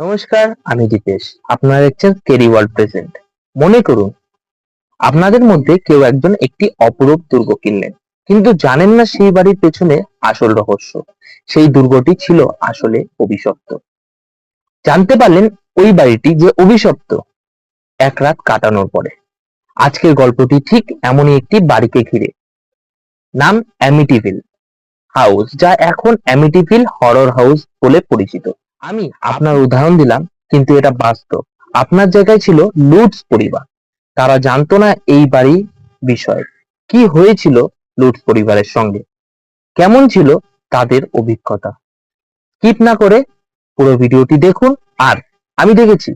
নমস্কার, আমি দীপেশ আপনারা দেখছেন কেরি ওয়ার্ল্ড প্রেজেন্ট মনে করুন, আপনাদের মধ্যে কেউ একজন একটি অপরূপ দুর্গ কিনলেন। কিন্তু জানেন না সেই বাড়ির পেছনে আসল রহস্য। সেই দুর্গটি ছিল আসলে অভিশপ্ত। জানতে পারলেন ওই বাড়িটি যে অভিশপ্ত, এক রাত কাটানোর পরে। আজকের গল্পটি ঠিক এমনই একটি বাড়িকে ঘিরে। নাম অ্যামিটিভিল হাউস যা এখন অ্যামিটিভিল হরর হাউস বলে পরিচিত। আমি আপনার উদাহরণ দিলাম, কিন্তু এটা বাস্তব। আপনার জায়গায় ছিল লুটস পরিবার। তারা জানতো না এই বাড়ি বিষয়ে। কি হয়েছিল লুটস পরিবারের সঙ্গে? কেমন ছিল তাদের অভিজ্ঞতা? কিপ না করে পুরো ভিডিওটি দেখুন। আর আমি দেখেছি,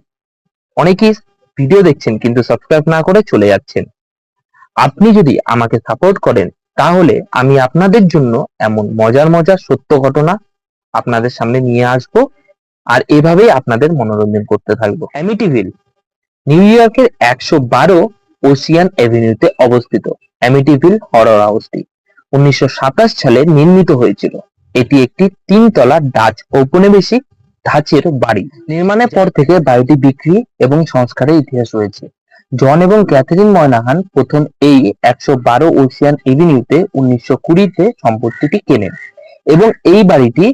অনেকেই ভিডিও দেখছেন কিন্তু সাবস্ক্রাইব না করে চলে যাচ্ছেন। আপনি যদি আমাকে সাপোর্ট করেন, তাহলে আমি আপনাদের জন্য এমন মজার মজার সত্য ঘটনা আপনাদের সামনে নিয়ে আসব। আর এভাবেই আপনাদের মনোরঞ্জন করতে থাকব। অ্যামিটিভিল নিউ ইয়র্কের একশো বারো ওসিয়ান এভিনিউতে অবস্থিত। অ্যামিটিভিল হরর হাউসটি উনিশশো সাতাশ সালে নির্মিত হয়েছিল। এটি একটি তিনতলা ডাচ ঔপনিবেশিক ধাঁচের বাড়ি। নির্মাণের পর থেকে বাড়িটি বিক্রি এবং সংস্কারের ইতিহাস রয়েছে। জন এবং ক্যাথরিন ময়নাহান প্রথম এই একশো বারো ওসিয়ান এভিনিউতে উনিশশো কুড়িতে সম্পত্তিটি কেনেন এবং এই বাড়িটি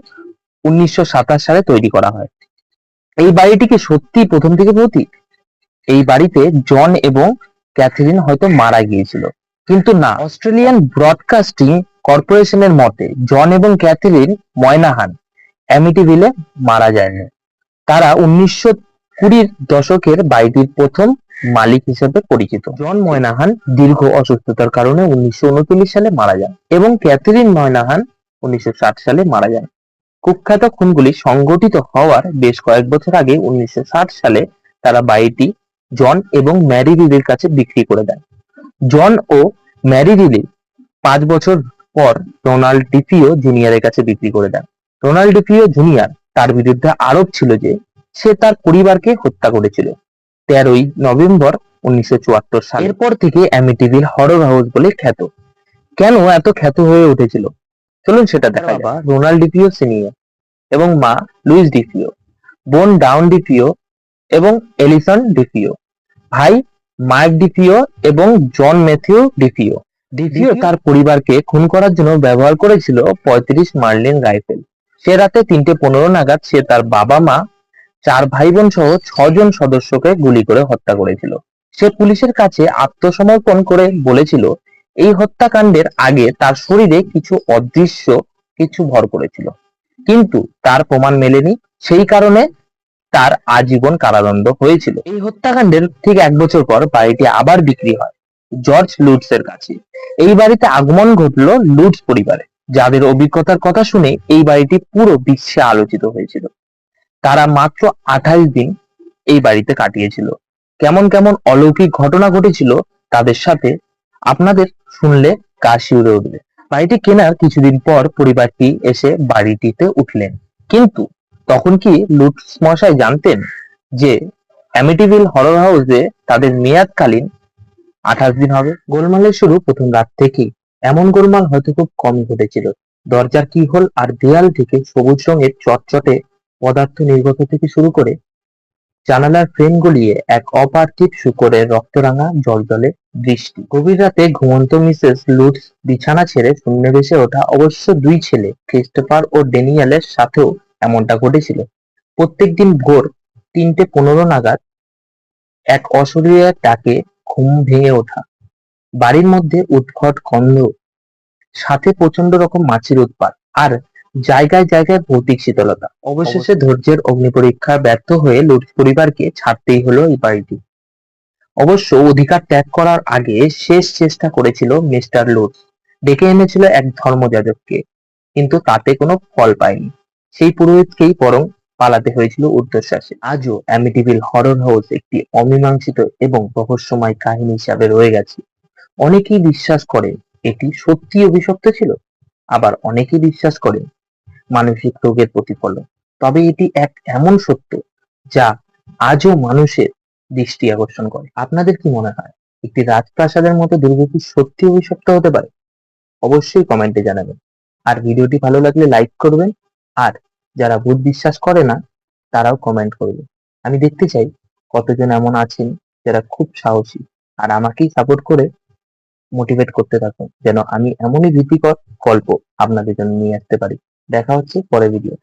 উনিশশো সাতাশ সালে তৈরি করা হয়। এই বাড়িটি কি সত্যি প্রথম থেকে প্রতীক? এই বাড়িতে জন এবং ক্যাথরিন হয়তো মারা গিয়েছিল। কিন্তু না, অস্ট্রেলিয়ান ব্রডকাস্টিং কর্পোরেশনের মতে, জন এবং ক্যাথরিন ময়নাহান অ্যামিটিভিলে মারা যায়নি। তারা উনিশশো কুড়ির দশকের বাড়িটির প্রথম মালিক হিসেবে পরিচিত। জন ময়নাহান দীর্ঘ অসুস্থতার কারণে উনিশশো উনচল্লিশ সালে মারা যান এবং ক্যাথরিন ময়নাহান উনিশশো ষাট সালে মারা যান। কুখ্যাত খুনগুলি সংগঠিত হওয়ার বেশ কয়েক বছর আগে উনিশশো ষাট সালে তারা বাড়িটি জন এবং ম্যারি রিলির কাছে বিক্রি করে দেন জন ও ম্যারি রিলি পাঁচ বছর পর রোনাল্ড ডিপিও জুনিয়রের কাছে বিক্রি করে দেন। রোনাল্ড ডিপিও জুনিয়র তার বিরুদ্ধে আরোপ ছিল যে সে তার পরিবারকে হত্যা করেছিল। তেরোই নভেম্বর উনিশশো চুয়াত্তর সাল। এরপর থেকে অ্যামিটিভিল হরর হাউস বলে খ্যাত। কেন এত খ্যাত হয়ে উঠেছিল? চলুন সেটা দেখা বাবা রোনাল্ড ডিপিও সিনিয়র। এবং মা লুইস ডিপিও। বোন ডাউন ডিপিও। এবং এলিসন ডিপিও। ভাই মার্ক ডিপিও এবং জন ম্যাথিউ ডিপিও। ডিপিও তার পরিবারকে খুন করার জন্য ব্যবহার করেছিল পঁয়ত্রিশ মার্লিন রাইফেল। সে রাতে তিনটে পনেরো নাগাদ সে তার বাবা মা চার ভাই বোন সহ ছজন সদস্যকে গুলি করে হত্যা করেছিল। সে পুলিশের কাছে আত্মসমর্পণ করে বলেছিল এই হত্যাকাণ্ডের আগে তার শরীরে কিছু অদৃশ্য কিছু ভর করেছিল। কিন্তু তার প্রমাণ মেলেনি, সেই কারণে তার আজীবন কারাদণ্ড হয়েছিল। এই হত্যাকাণ্ডের ঠিক এক বছর পর বাড়িটি আবার বিক্রি হয় জর্জ লুটস এর কাছে। এই বাড়িতে আগমন ঘটলো লুটস পরিবারে। যাদের অভিজ্ঞতার কথা শুনে এই বাড়িটি পুরো বিশ্বে আলোচিত হয়েছিল। তারা মাত্র আঠাশ দিন এই বাড়িতে কাটিয়েছিল। কেমন কেমন অলৌকিক ঘটনা ঘটেছিল তাদের সাথে আপনাদের শুনলে গা শিউরে উঠবে। বাড়িটি কেনার কিছুদিন পর পরিবারটি এসে বাড়িটিতে উঠলেন। কিন্তু তখন কি লুটস মশাই জানতেন যে অ্যামিটিভিল হরর হাউসে তাদের মেয়াদকালীন আঠাশ দিন হবে? গোলমালের শুরু প্রথম রাত থেকেই। এমন গোলমাল হয়তো খুব কম ঘটেছিল। দরজার কি হল আর দেয়াল থেকে সবুজ রঙের চটচটে পদার্থ নির্গত থেকে শুরু করে জানালার ফ্রেম গলিয়ে এক অপার্থিব শুকরের রক্তরাঙা জলজলে দৃষ্টি গভীর রাতে ঘুমন্ত মিসেস লুটস বিছানা ছেড়ে শূন্যে ভেসে ওঠা অবশ্য দুই ছেলে ক্রিস্টোফার ও ডেনিয়েলের সাথেও এমনটা ঘটেছিল। প্রত্যেকদিন ভোর তিনটে পনেরো নাগাদ এক অশরীরের ডাকে ঘুম ভেঙে ওঠা। বাড়ির মধ্যে উদ্ভট গন্ধ সাথে প্রচণ্ড রকম মাছির উৎপাত আর জায়গায় জায়গায় ভৌতিক শীতলতা। অবশেষে ধৈর্যের অগ্নিপরীক্ষা ব্যর্থ হয়ে লুট পরিবারকে ছাড়তেই হলো এই বাড়িটি। অবশ্য অধিকার ত্যাগ করার আগে শেষ চেষ্টা করেছিল মিস্টার লুটস ডেকে এনেছিল এক ধর্মযাজককে, কিন্তু তাতে কোনো ফল পায়নি। সেই পুরোহিতকেই বরং পালাতে হয়েছিল ঊর্ধ্বশ্বাসে আজও অ্যামিটিভিল হরর হাউস একটি অমীমাংসিত এবং রহস্যময় কাহিনী হিসাবে রয়ে গেছে। অনেকেই বিশ্বাস করে এটি সত্যি অভিশপ্ত ছিল, আবার অনেকেই বিশ্বাস করে মানসিক রোগের প্রতিফলন। তবে এটি এক এমন সত্য যা আজও মানুষের দৃষ্টি আকর্ষণ করে। আপনাদের কি মনে হয়, একটি রাজপ্রাসাদের মতো দুর্গ কি সত্যি অভিশপ্ত হতে পারে? অবশ্যই কমেন্টে জানাবেন। আর ভিডিওটি ভালো লাগলে লাইক করবেন, আর যারা ভূত বিশ্বাস করে না, তারাও কমেন্ট করবে আমি দেখতে চাই কতজন এমন আছেন যারা খুব সাহসী, আর আমাকেই সাপোর্ট করে মোটিভেট করতে থাকুন, যেন আমি এমনই ভীতিকর গল্প আপনাদের জন্য নিয়ে আসতে পারি। দেখা হচ্ছে পরের ভিডিও